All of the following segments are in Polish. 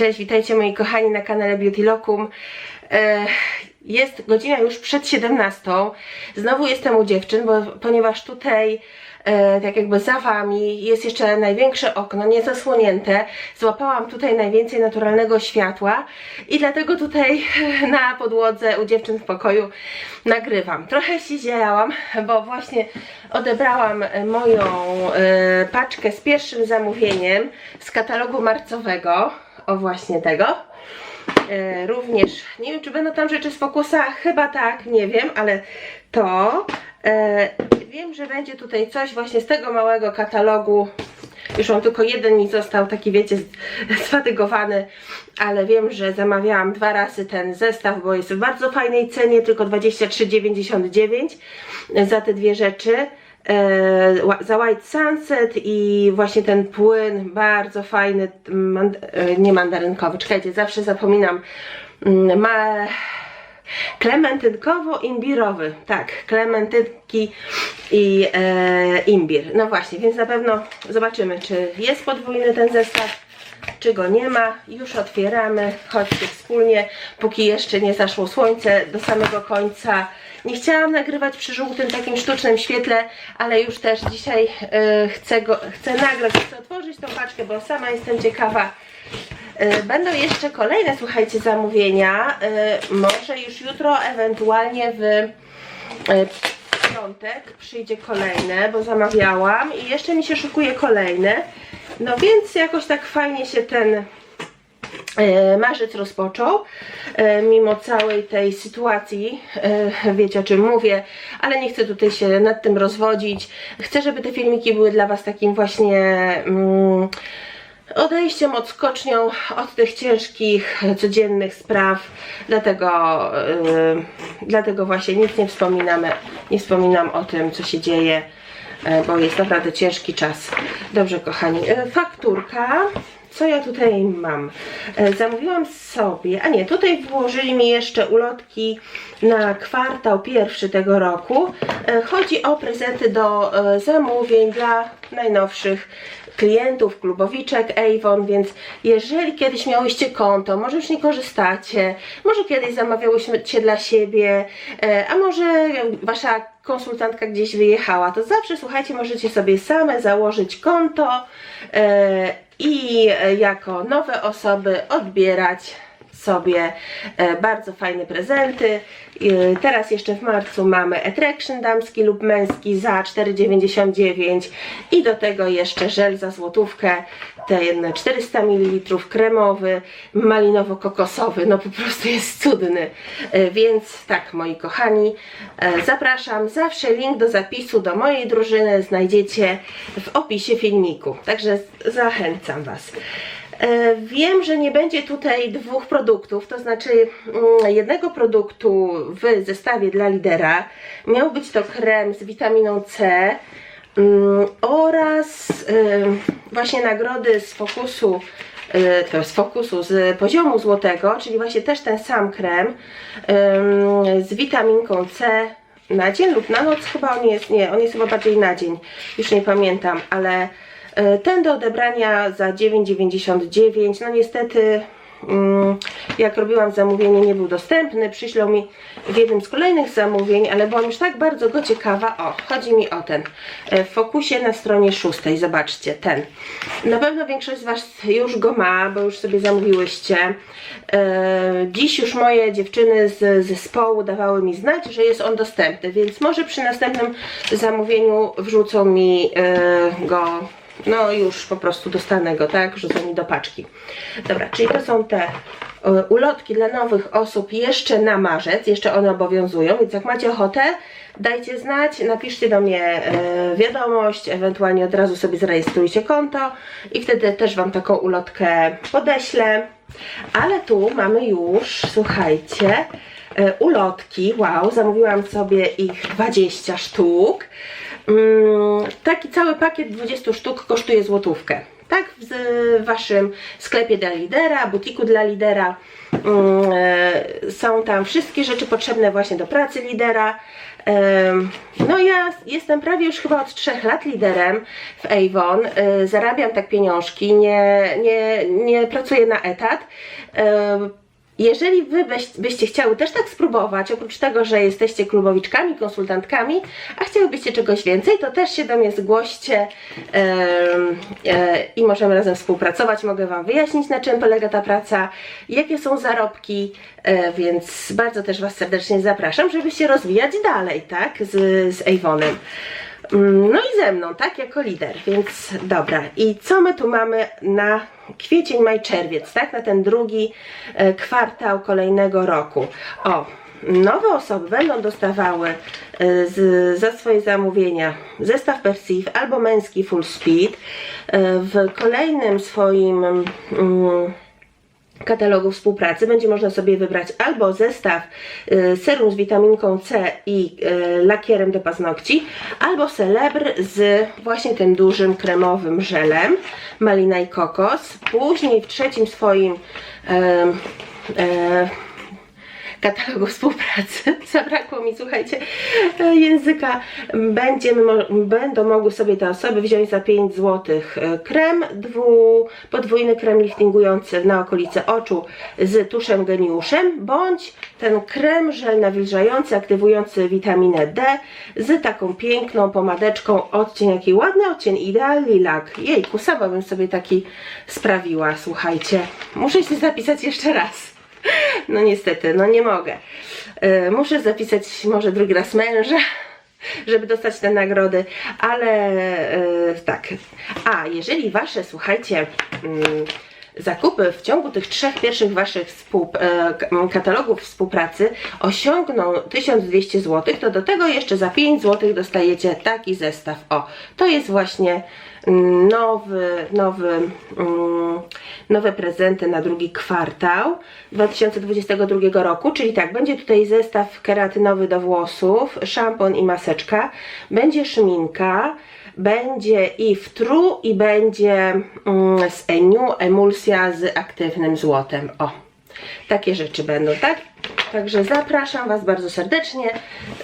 Cześć, witajcie moi kochani na kanale Beauty Locum. E, Jest godzina już przed 17. Znowu jestem u dziewczyn, bo, ponieważ tutaj e, tak jakby za wami jest jeszcze największe okno, niezasłonięte. Złapałam tutaj najwięcej naturalnego światła i dlatego tutaj na podłodze u dziewczyn w pokoju nagrywam. Trochę się zjałam, bo właśnie odebrałam moją e, paczkę z pierwszym zamówieniem z katalogu marcowego. O właśnie tego. E, również, nie wiem czy będą tam rzeczy z Fokusa, chyba tak, nie wiem, ale to e, wiem, że będzie tutaj coś właśnie z tego małego katalogu. Już mam tylko jeden mi został, taki wiecie, sfatygowany, ale wiem, że zamawiałam dwa razy ten zestaw, bo jest w bardzo fajnej cenie, tylko 23,99 za te dwie rzeczy. E, za White Sunset i właśnie ten płyn bardzo fajny, mand- e, nie mandarynkowy, czekajcie, zawsze zapominam, Mm, ma klementynkowo-imbirowy, tak, klementynki i e, imbir. No właśnie, więc na pewno zobaczymy, czy jest podwójny ten zestaw, czy go nie ma. Już otwieramy, chodźcie wspólnie, póki jeszcze nie zaszło słońce do samego końca. Nie chciałam nagrywać przy żółtym takim sztucznym świetle, ale już też dzisiaj e, chcę, go, chcę nagrać, chcę otworzyć tą paczkę, bo sama jestem ciekawa. E, Będą jeszcze kolejne, słuchajcie, zamówienia. E, Może już jutro, ewentualnie w piątek przyjdzie kolejne, bo zamawiałam i jeszcze mi się szykuje kolejne. No więc jakoś tak fajnie się ten marzec rozpoczął, e, mimo całej tej sytuacji, e, wiecie o czym mówię, ale nie chcę tutaj się nad tym rozwodzić. Chcę, żeby te filmiki były dla Was takim właśnie mm, odejściem, odskocznią od tych ciężkich, codziennych spraw, dlatego, dlatego właśnie nic nie wspominamy, nie wspominam o tym, co się dzieje, e, bo jest naprawdę ciężki czas. Dobrze, kochani, e, fakturka. Co ja tutaj mam? E, Zamówiłam sobie, a nie, tutaj włożyli mi jeszcze ulotki na kwartał pierwszy tego roku. E, Chodzi o prezenty do e, zamówień dla najnowszych klientów, klubowiczek Avon, więc jeżeli kiedyś miałyście konto, może już nie korzystacie, może kiedyś zamawiałyście dla siebie, a może wasza konsultantka gdzieś wyjechała, to zawsze słuchajcie, możecie sobie same założyć konto e, i jako nowe osoby odbierać sobie e, bardzo fajne prezenty. E, Teraz jeszcze w marcu mamy Attraction damski lub męski za 4,99 i do tego jeszcze żel za złotówkę, ten 400 ml kremowy, malinowo-kokosowy, no po prostu jest cudny. E, Więc tak moi kochani, zapraszam, zawsze link do zapisu do mojej drużyny znajdziecie w opisie filmiku, także zachęcam Was. E, Wiem, że nie będzie tutaj dwóch produktów, to znaczy mm, jednego produktu w zestawie dla lidera. Miał być to krem z witaminą C mm, oraz em, właśnie nagrody z fokusu e, z fokusu, z poziomu złotego, czyli właśnie też ten sam krem em, z witaminką C na dzień lub na noc, chyba on jest, nie, on jest chyba bardziej na dzień, już nie pamiętam, ale e, ten do odebrania za 9,99, no niestety mm, jak robiłam zamówienie nie był dostępny, przyślał mi w jednym z kolejnych zamówień, ale byłam już tak bardzo go ciekawa, o, chodzi mi o ten, e, w fokusie na stronie szóstej, zobaczcie, ten. Na pewno większość z Was już go ma, bo już sobie zamówiłyście. E, Dziś już moje dziewczyny z zespołu dawały mi znać, że jest on dostępny, więc może przy następnym zamówieniu wrzucą mi e, go no już po prostu dostanę go, tak? Wrzucą mi do paczki. Dobra, czyli to są te e, ulotki dla nowych osób jeszcze na marzec, jeszcze one obowiązują, więc jak macie ochotę, dajcie znać, napiszcie do mnie e, wiadomość, ewentualnie od razu sobie zarejestrujcie konto i wtedy też Wam taką ulotkę podeślę. Ale tu mamy już, słuchajcie, e, ulotki, wow, zamówiłam sobie ich 20 sztuk. Mm, taki cały pakiet 20 sztuk kosztuje złotówkę. tak? W waszym sklepie dla lidera, butiku dla lidera. E, Są tam wszystkie rzeczy potrzebne właśnie do pracy lidera. Em, No ja jestem prawie już chyba od trzech lat liderem w Avon. Zarabiam tak pieniążki, nie, nie, nie pracuję na etat. Jeżeli wy byś- byście chciały też tak spróbować, oprócz tego, że jesteście klubowiczkami, konsultantkami, a chciałybyście czegoś więcej, to też się do mnie zgłoście e, i możemy razem współpracować. Mogę Wam wyjaśnić, na czym polega ta praca, jakie są zarobki, e, więc bardzo też Was serdecznie zapraszam, żeby się rozwijać dalej, tak, z, z. Mm, No i ze mną, tak, jako lider, więc dobra. I co my tu mamy na kwiecień, maj, czerwiec, tak, na ten drugi e, kwartał kolejnego roku? O, nowe osoby będą dostawały e, z, za swoje zamówienia zestaw Perceive albo męski Full Speed. E, w kolejnym swoim mm, katalogu współpracy będzie można sobie wybrać albo zestaw y, serum z witaminką C i y, lakierem do paznokci, albo celebr z właśnie tym dużym kremowym żelem malina i kokos. Później w trzecim swoim e, katalogu współpracy. Zabrakło mi, słuchajcie, e, języka. Będziemy, będą mogły sobie te osoby wziąć za 5 zł krem, dwu, podwójny krem liftingujący na okolice oczu z tuszem geniuszem, bądź ten krem żel nawilżający, aktywujący witaminę D z taką piękną pomadeczką, odcień, jaki ładny odcień, ideal lilak. Jejku, sama bym sobie taki sprawiła, słuchajcie. Muszę się zapisać jeszcze raz. No niestety, no nie mogę. E, Muszę zapisać może drugi raz męża, żeby dostać te nagrody, ale e, tak. A jeżeli wasze, słuchajcie, mm, zakupy w ciągu tych trzech pierwszych waszych e, katalogów współpracy osiągną 1200 zł, to do tego jeszcze za 5 zł dostajecie taki zestaw. O, to jest właśnie nowy, nowy, mm, nowe prezenty na drugi kwartał 2022 roku, czyli tak, będzie tutaj zestaw keratynowy do włosów, szampon i maseczka, będzie szminka, będzie i wtru i będzie mm, z Eniu emulsja z aktywnym złotem. O, takie rzeczy będą, tak? Także zapraszam Was bardzo serdecznie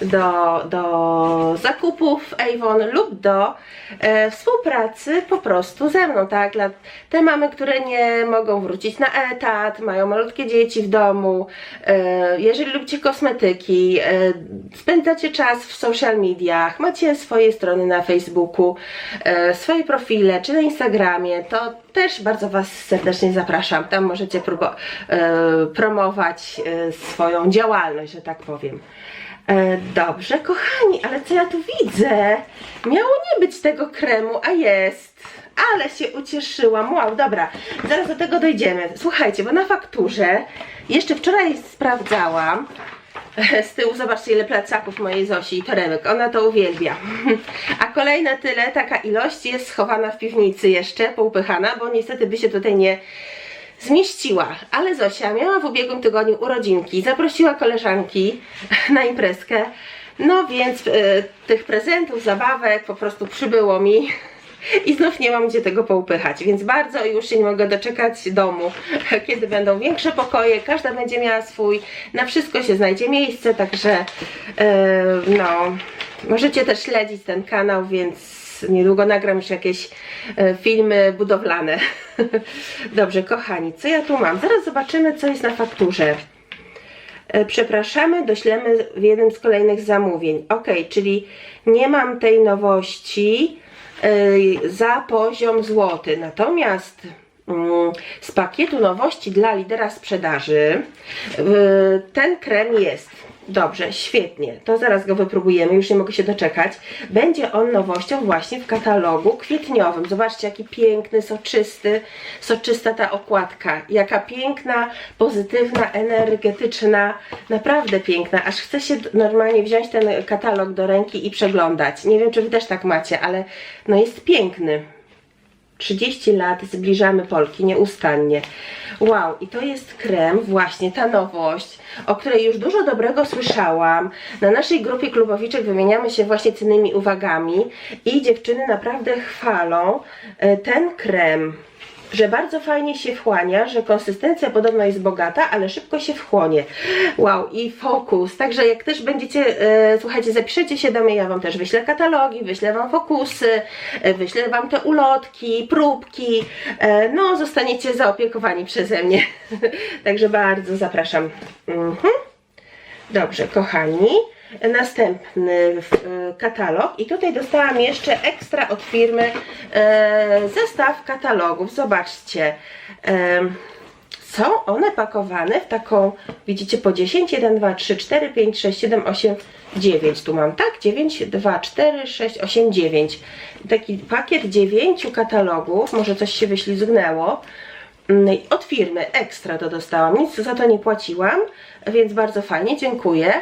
do, do zakupów Avon lub do e, współpracy po prostu ze mną, tak? Dla te mamy, które nie mogą wrócić na etat, mają malutkie dzieci w domu, e, jeżeli lubicie kosmetyki, e, spędzacie czas w social mediach, macie swoje strony na Facebooku, e, swoje profile czy na Instagramie, to też bardzo Was serdecznie zapraszam. Tam możecie próbo- e, promować e, swoją działalność, że tak powiem. E, dobrze, kochani, ale co ja tu widzę? Miało nie być tego kremu, a jest. Ale się ucieszyłam. Wow, dobra, zaraz do tego dojdziemy. Słuchajcie, bo na fakturze jeszcze wczoraj sprawdzałam. Z tyłu zobaczcie ile plecaków mojej Zosi i torebek, ona to uwielbia. A kolejne tyle, taka ilość jest schowana w piwnicy jeszcze, poupychana, bo niestety by się tutaj nie zmieściła. Ale Zosia miała w ubiegłym tygodniu urodzinki, zaprosiła koleżanki na imprezkę. No więc e, tych prezentów, zabawek po prostu przybyło mi. I znów nie mam gdzie tego poupychać, więc bardzo już się nie mogę doczekać domu, kiedy będą większe pokoje, każda będzie miała swój, na wszystko się znajdzie miejsce, także e, no, możecie też śledzić ten kanał, więc niedługo nagram już jakieś e, filmy budowlane. Dobrze, kochani, co ja tu mam? Zaraz zobaczymy, co jest na fakturze. E, Przepraszamy, doślemy w jednym z kolejnych zamówień. Ok, czyli nie mam tej nowości e, za poziom złoty. Natomiast mm, z pakietu nowości dla lidera sprzedaży ten krem jest. Dobrze, świetnie. To zaraz go wypróbujemy, już nie mogę się doczekać. Będzie on nowością właśnie w katalogu kwietniowym. Zobaczcie, jaki piękny, soczysty, soczysta ta okładka. Jaka piękna, pozytywna, energetyczna, naprawdę piękna. Aż chce się normalnie wziąć ten katalog do ręki i przeglądać. Nie wiem, czy wy też tak macie, ale no jest piękny. 30 lat zbliżamy Polki nieustannie. Wow, i to jest krem, właśnie ta nowość, o której już dużo dobrego słyszałam. Na naszej grupie klubowiczek wymieniamy się właśnie cennymi uwagami i dziewczyny naprawdę chwalą e, ten krem że bardzo fajnie się wchłania, że konsystencja podobno jest bogata, ale szybko się wchłonie. Wow, i fokus. Także jak też będziecie, e, słuchajcie, zapiszecie się do mnie, ja Wam też wyślę katalogi, wyślę Wam fokusy, e, wyślę Wam te ulotki, próbki. E, no, zostaniecie zaopiekowani przeze mnie. Także bardzo zapraszam. Mhm. Dobrze, kochani. Następny e, katalog i tutaj dostałam jeszcze ekstra od firmy e, zestaw katalogów. Zobaczcie. E, są one pakowane w taką, widzicie, po 10, 1, 2, 3, 4, 5, 6, 7, 8, 9. Tu mam, tak? 9, 2, 4, 6, 8, 9. Taki pakiet 9 katalogów, może coś się wyślizgnęło. Mm, Od firmy ekstra to dostałam, nic za to nie płaciłam, więc bardzo fajnie, dziękuję.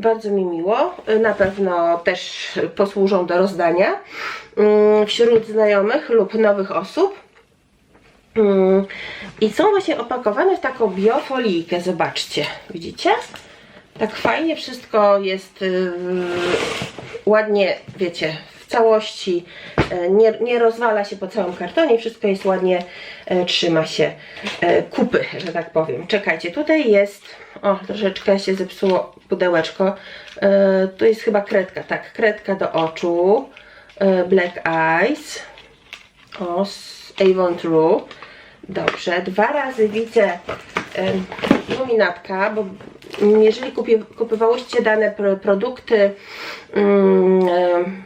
Bardzo mi miło. Na pewno też posłużą do rozdania mm, wśród znajomych lub nowych osób. Mm, I są właśnie opakowane w taką biofolijkę, zobaczcie, widzicie? Tak fajnie wszystko jest yy, ładnie, wiecie, całości, yy, nie, nie rozwala się po całym kartonie, wszystko jest ładnie, yy, trzyma się yy, kupy, że tak powiem. Czekajcie, tutaj jest, o troszeczkę się zepsuło pudełeczko, to jest chyba kredka, tak, kredka do oczu, Black Eyes, o, z Avon True. Dobrze, dwa razy widzę iluminatka, bo jeżeli kupie, kupywałyście dane pro, produkty mm,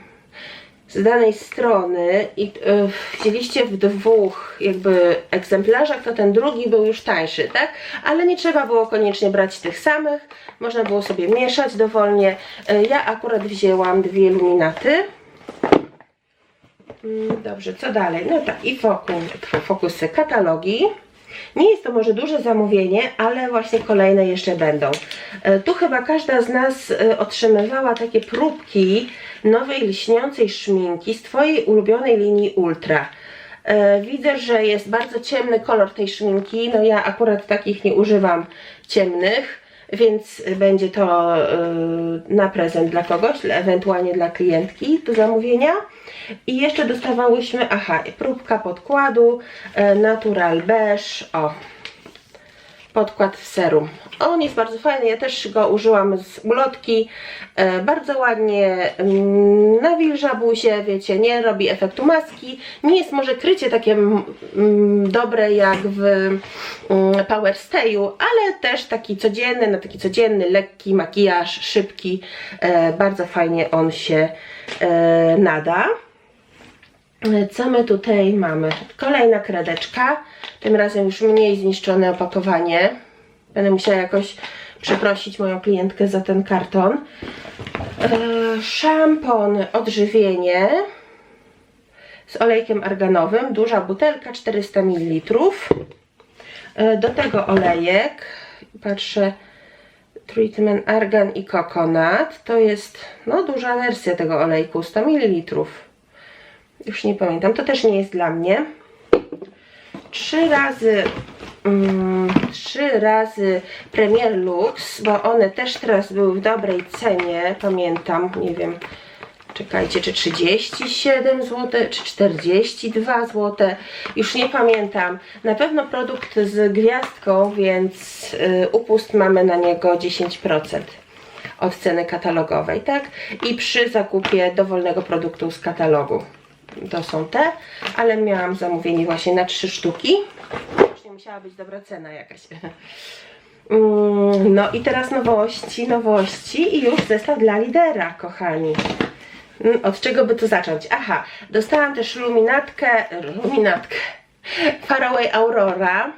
z danej strony i y, wzięliście w dwóch jakby egzemplarzach, to ten drugi był już tańszy, tak? Ale nie trzeba było koniecznie brać tych samych, można było sobie mieszać dowolnie. Y, ja akurat wzięłam dwie iluminaty. Mm, Dobrze, co dalej? No tak, i fokus, fokusy, katalogi. Nie jest to może duże zamówienie, ale właśnie kolejne jeszcze będą. E, Tu chyba każda z nas e, otrzymywała takie próbki nowej lśniącej szminki z Twojej ulubionej linii Ultra. E, Widzę, że jest bardzo ciemny kolor tej szminki. No ja akurat takich nie używam ciemnych, więc będzie to e, na prezent dla kogoś, ewentualnie dla klientki do zamówienia. I jeszcze dostawałyśmy, aha, próbka podkładu e, Natural Beige, o, podkład w serum. On jest bardzo fajny, ja też go użyłam z ulotki, e, bardzo ładnie mm, nawilża buzię, wiecie, nie robi efektu maski, nie jest może krycie takie mm, mm, dobre jak w Power Stayu, ale też taki codzienny, na taki codzienny, lekki makijaż, szybki, e, bardzo fajnie on się e, nada. Co my tutaj mamy? Kolejna kredeczka. Tym razem już mniej zniszczone opakowanie. Będę musiała jakoś przeprosić moją klientkę za ten karton. E, szampon odżywienie z olejkiem arganowym. Duża butelka, 400 ml. E, do tego olejek. Patrzę. Treatment argan i coconut. To jest no, duża wersja tego olejku, 100 ml. Już nie pamiętam, to też nie jest dla mnie. Trzy razy, mm, trzy razy Premier Lux, bo one też teraz były w dobrej cenie, pamiętam, nie wiem, czekajcie, czy 37 zł, czy 42 zł, już nie pamiętam. Na pewno produkt z gwiazdką, więc y, upust mamy na niego 10% od ceny katalogowej, tak? I przy zakupie dowolnego produktu z katalogu to są te, ale miałam zamówienie właśnie na trzy sztuki. Właśnie musiała być dobra cena jakaś. Mm, No i teraz nowości, nowości i już zestaw dla lidera, kochani. Mm, Od czego by tu zacząć? Aha, dostałam też luminatkę, luminatkę Faraway Aurora.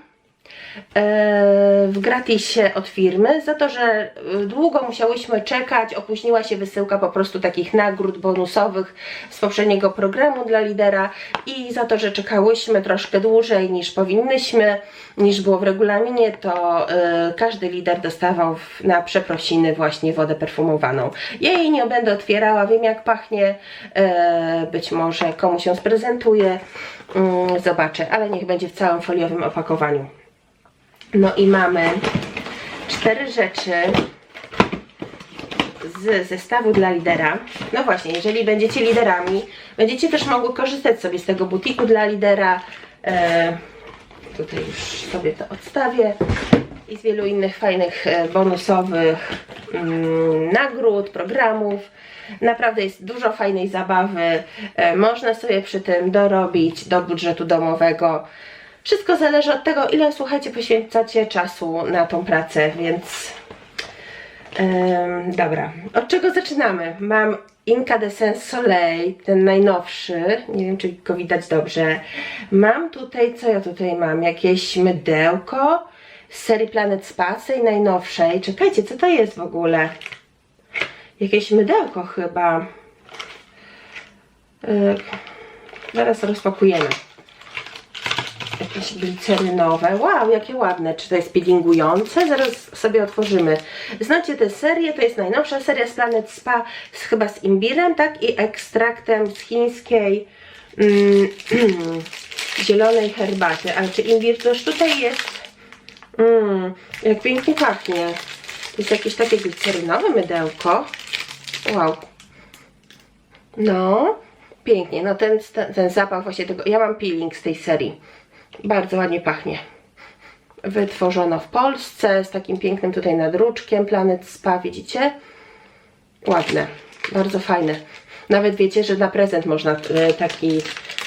W gratisie od firmy za to, że e, długo musiałyśmy czekać, opóźniła się wysyłka po prostu takich nagród bonusowych z poprzedniego programu dla lidera i za to, że czekałyśmy troszkę dłużej niż powinnyśmy, niż było w regulaminie, to e, każdy lider dostawał na przeprosiny właśnie wodę perfumowaną. Ja jej nie będę otwierała, wiem jak pachnie, e, być może komuś ją sprezentuję, mm, zobaczę, ale niech będzie w całym foliowym opakowaniu. No i mamy cztery rzeczy z zestawu dla lidera. No właśnie, jeżeli będziecie liderami, będziecie też mogły korzystać sobie z tego butiku dla lidera. E, tutaj już sobie to odstawię. I z wielu innych fajnych e, bonusowych mm, nagród, programów. Naprawdę jest dużo fajnej zabawy. E, można sobie przy tym dorobić do budżetu domowego. Wszystko zależy od tego, ile słuchajcie, poświęcacie czasu na tą pracę, więc dobra, od czego zaczynamy? Mam Incandescence Soleil, ten najnowszy, nie wiem czy go widać dobrze. Mam tutaj, co ja tutaj mam? Jakieś mydełko z serii Planet Spa, tej najnowszej. Czekajcie, co to jest w ogóle? Jakieś mydełko chyba. Yy, zaraz rozpakujemy jakieś glicerynowe. Wow, jakie ładne. Czy to jest peelingujące? Zaraz sobie otworzymy. Znacie tę serię, to jest najnowsza seria z Planet Spa, z, chyba z imbirem, tak? I ekstraktem z chińskiej mm, zielonej herbaty. Ale czy imbir też tutaj jest? Mm, jak pięknie pachnie. To jest jakieś takie glicerynowe mydełko. Wow. No, pięknie. No ten, ten zapach właśnie tego. Ja mam peeling z tej serii. Bardzo ładnie pachnie. Wytworzono w Polsce z takim pięknym tutaj nadruczkiem Planet Spa, widzicie? Ładne, bardzo fajne. Nawet wiecie, że na prezent można e, taki,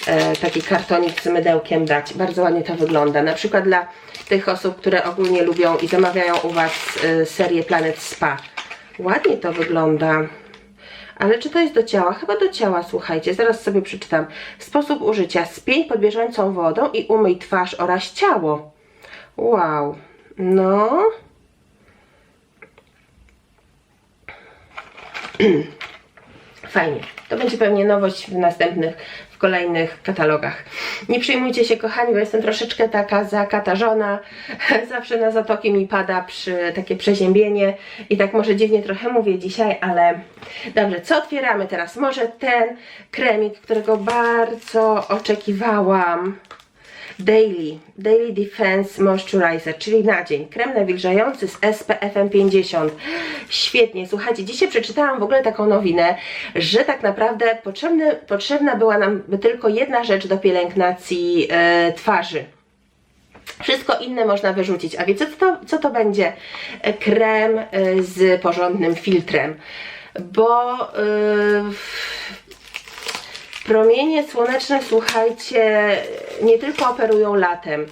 e, taki kartonik z mydełkiem dać. Bardzo ładnie to wygląda. Na przykład dla tych osób, które ogólnie lubią i zamawiają u Was e, serię Planet Spa. Ładnie to wygląda. Ale czy to jest do ciała? Chyba do ciała, słuchajcie, zaraz sobie przeczytam. Sposób użycia. Spień pod bieżącą wodą i umyj twarz oraz ciało. Wow. No. Fajnie. To będzie pewnie nowość w następnych, kolejnych katalogach. Nie przejmujcie się, kochani, bo jestem troszeczkę taka zakatarzona. Zawsze na zatoki mi pada przy takie przeziębienie i tak może dziwnie trochę mówię dzisiaj, ale dobrze, co otwieramy teraz? Może ten kremik, którego bardzo oczekiwałam. Daily, Daily Defense Moisturizer, czyli na dzień. Krem nawilżający z SPF 50. Świetnie, słuchajcie, dzisiaj przeczytałam w ogóle taką nowinę, że tak naprawdę potrzebny, potrzebna była nam tylko jedna rzecz do pielęgnacji e, twarzy. Wszystko inne można wyrzucić. A wiecie, co to, co to będzie? E, Krem e, z porządnym filtrem. Bo e, Promienie słoneczne, słuchajcie, nie tylko operują latem,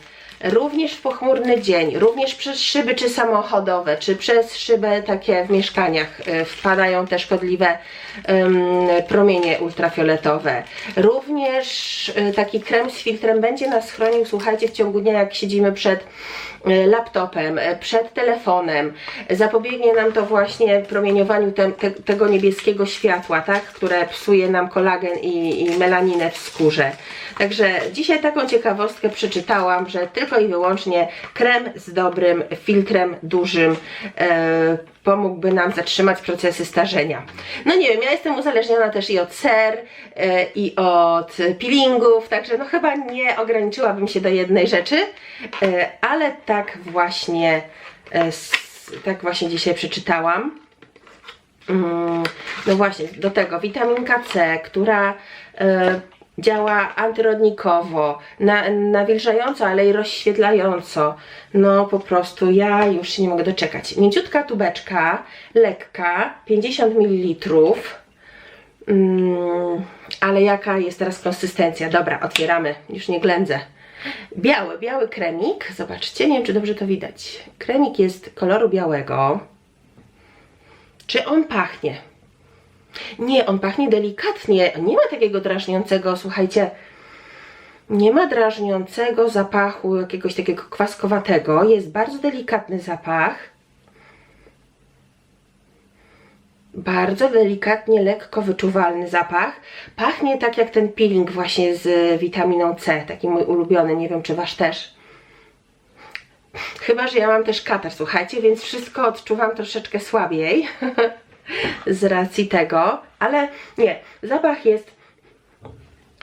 również w pochmurny dzień, również przez szyby czy samochodowe, czy przez szybę takie w mieszkaniach y, wpadają te szkodliwe ym, promienie ultrafioletowe. Również y, taki krem z filtrem będzie nas chronił, słuchajcie, w ciągu dnia, jak siedzimy przed laptopem, y, przed telefonem. Zapobiegnie nam to właśnie promieniowaniu te, te, tego niebieskiego światła, tak, które psuje nam kolagen i, i melaninę w skórze. Także dzisiaj taką ciekawostkę przeczytałam, że tylko i wyłącznie krem z dobrym filtrem dużym e, pomógłby nam zatrzymać procesy starzenia. No nie wiem, ja jestem uzależniona też i od ser, e, i od peelingów, także no chyba nie ograniczyłabym się do jednej rzeczy, e, ale tak właśnie, e, tak właśnie dzisiaj przeczytałam. Mm, No właśnie, do tego witaminka C, która działa antyrodnikowo, na, nawilżająco, ale i rozświetlająco. No po prostu ja już się nie mogę doczekać. Mięciutka tubeczka, lekka, 50 ml. Mm, ale jaka jest teraz konsystencja? Dobra, otwieramy, już nie ględzę. Biały, biały kremik. Zobaczcie, nie wiem czy dobrze to widać. Kremik jest koloru białego. Czy on pachnie? Nie, on pachnie delikatnie. Nie ma takiego drażniącego, słuchajcie, Nie ma drażniącego zapachu, jakiegoś takiego kwaskowatego. Jest bardzo delikatny zapach. Bardzo delikatnie, lekko wyczuwalny zapach. Pachnie tak jak ten peeling właśnie z witaminą C, taki mój ulubiony, nie wiem czy wasz też. Chyba, że ja mam też katar, słuchajcie, więc wszystko odczuwam troszeczkę słabiej z racji tego, ale nie, zapach jest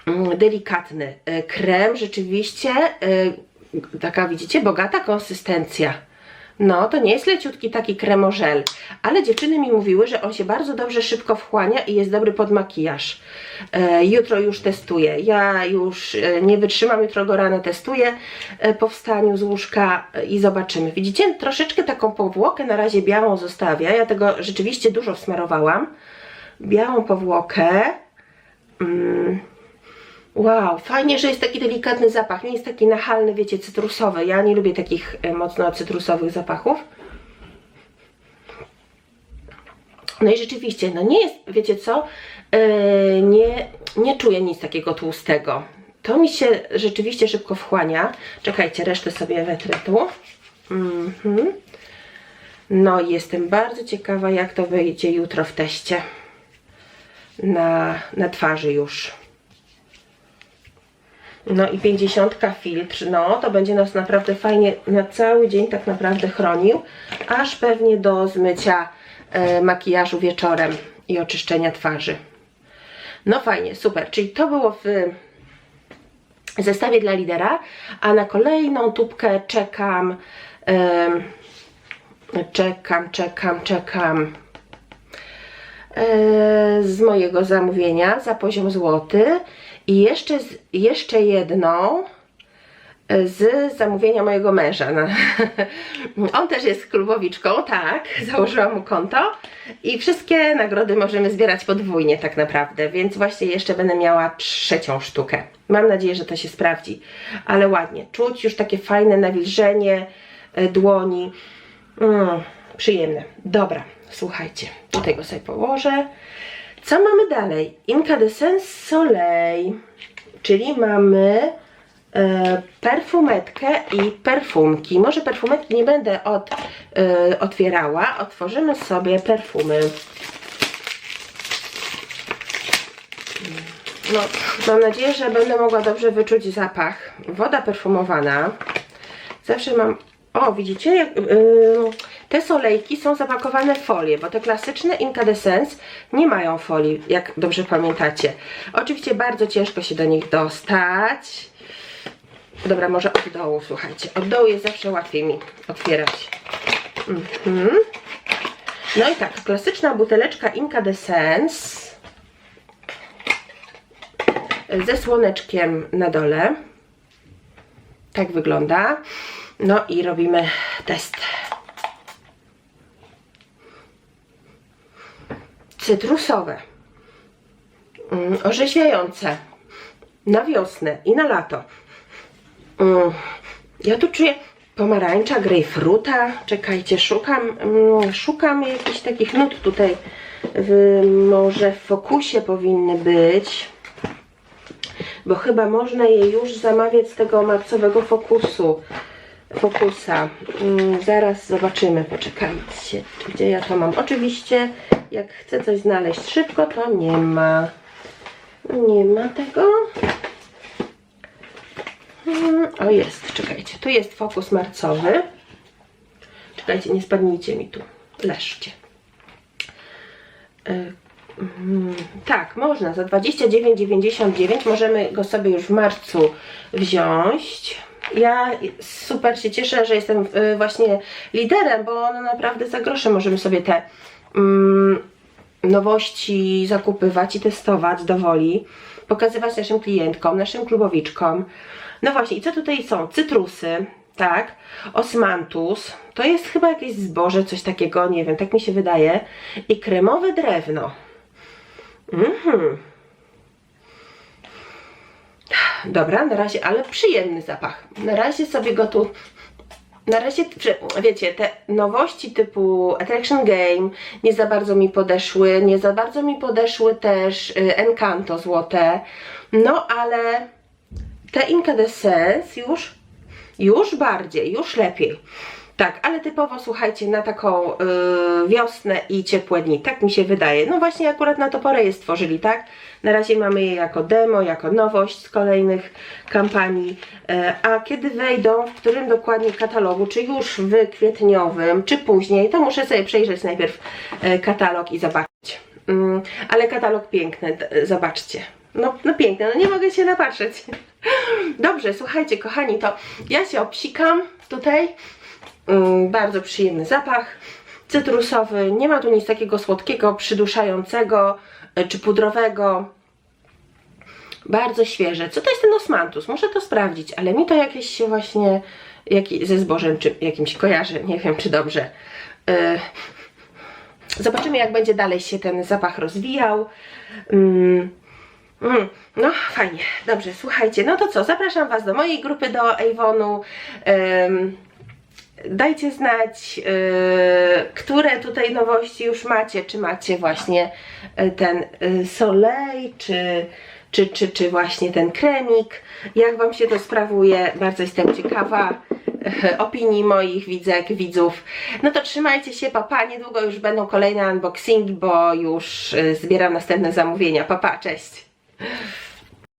mm, delikatny. Y, Krem rzeczywiście, y, taka widzicie, bogata konsystencja. No, to nie jest leciutki taki kremożel, ale dziewczyny mi mówiły, że on się bardzo dobrze szybko wchłania i jest dobry pod makijaż. E, jutro już testuję. Ja już e, nie wytrzymam, jutro go rano testuję e, po wstaniu z łóżka e, i zobaczymy. Widzicie, troszeczkę taką powłokę na razie białą zostawia. Ja tego rzeczywiście dużo smarowałam. Białą powłokę. Mm. Wow, fajnie, że jest taki delikatny zapach. Nie jest taki nachalny, wiecie, cytrusowy. Ja nie lubię takich e, mocno cytrusowych zapachów. No i rzeczywiście, no nie jest, wiecie co, e, nie, nie czuję nic takiego tłustego. To mi się rzeczywiście szybko wchłania. Czekajcie, resztę sobie wetrę tu. Mhm. No i jestem bardzo ciekawa, jak to wyjdzie jutro w teście. Na, na twarzy już. No i 50 filtr, no to będzie nas naprawdę fajnie na cały dzień tak naprawdę chronił, aż pewnie do zmycia e, makijażu wieczorem i oczyszczenia twarzy. No fajnie, super, czyli to było w zestawie dla lidera, a na kolejną tubkę czekam, em, czekam, czekam, czekam e, z mojego zamówienia za poziom złoty i jeszcze, z, jeszcze jedną e, z zamówienia mojego męża. No. On też jest klubowiczką, tak, założyłam mu konto i wszystkie nagrody możemy zbierać podwójnie tak naprawdę, więc właśnie jeszcze będę miała trzecią sztukę. Mam nadzieję, że to się sprawdzi, ale ładnie. Czuć już takie fajne nawilżenie e, dłoni. Mm, przyjemne. Dobra, słuchajcie, tutaj go sobie położę. Co mamy dalej? Incandescence Soleil, czyli mamy e, perfumetkę i perfumki. Może perfumetki nie będę od, e, otwierała, otworzymy sobie perfumy. No, mam nadzieję, że będę mogła dobrze wyczuć zapach. Woda perfumowana. Zawsze mam. O, widzicie, jak, yy, te solejki są zapakowane w folię, bo te klasyczne incandescence nie mają folii, jak dobrze pamiętacie. Oczywiście bardzo ciężko się do nich dostać. Dobra, może od dołu, słuchajcie. Od dołu jest zawsze łatwiej mi otwierać. Mhm. No i tak, klasyczna buteleczka incandescence ze słoneczkiem na dole. Tak wygląda. No i robimy test. Cytrusowe, mm, orzeźwiające na wiosnę i na lato. Mm, ja tu czuję pomarańcza, grejpfruta. Czekajcie, szukam, mm, szukam jakichś takich nut tutaj. W, może w fokusie powinny być bo chyba można je już zamawiać z tego marcowego fokusu. Fokusa. Mm, zaraz zobaczymy, poczekajcie, gdzie ja to mam. Oczywiście, jak chcę coś znaleźć szybko, to nie ma. Nie ma tego. Mm, o, jest, czekajcie. Tu jest fokus marcowy. Czekajcie, nie spadnijcie mi tu. Leżcie. Y, Mm, tak, można. Za 29,99 możemy go sobie już w marcu wziąć. Ja super się cieszę, że jestem y, właśnie liderem, bo no naprawdę za grosze możemy sobie te mm, nowości zakupywać i testować do woli. Pokazywać naszym klientkom, naszym klubowiczkom. No właśnie, i co tutaj są? Cytrusy, tak, osmantus, to jest chyba jakieś zboże, coś takiego, nie wiem, tak mi się wydaje. I kremowe drewno. Mhm. Dobra, na razie, ale przyjemny zapach. Na razie sobie go tu. Na razie, wiecie, te nowości typu Attraction Game nie za bardzo mi podeszły, nie za bardzo mi podeszły też y, Encanto złote, no ale Te Incandescence już, już bardziej, już lepiej. Tak, ale typowo słuchajcie, na taką y, wiosnę i ciepłe dni, tak mi się wydaje. No właśnie akurat na to porę je stworzyli, tak? Na razie mamy je jako demo, jako nowość z kolejnych kampanii, e, a kiedy wejdą, w którym dokładnie katalogu, czy już w kwietniowym, czy później, to muszę sobie przejrzeć najpierw e, katalog i zobaczyć. Mm, ale katalog piękny, zobaczcie. No, no piękne, no nie mogę się napatrzeć. Dobrze, słuchajcie kochani, to ja się obsikam tutaj. Mm, bardzo przyjemny zapach cytrusowy. Nie ma tu nic takiego słodkiego, przyduszającego e, czy pudrowego. Bardzo świeże. Co to jest ten osmantus? Muszę to sprawdzić, ale mi to jakieś się właśnie jaki, ze zbożem czy jakimś kojarzy. Nie wiem, czy dobrze. E, Zobaczymy, jak będzie dalej się ten zapach rozwijał. Mm, mm, no, fajnie. Dobrze, słuchajcie, no to co? Zapraszam Was do mojej grupy do Avonu. Em, dajcie znać, yy, które tutaj nowości już macie. Czy macie właśnie y, ten y, Soleil, czy, czy, czy, czy właśnie ten kremik. Jak Wam się to sprawuje? Bardzo jestem ciekawa opinii moich widzek, widzów. No to trzymajcie się, papa. Niedługo już będą kolejne unboxingi, bo już y, zbieram następne zamówienia. Papa, cześć.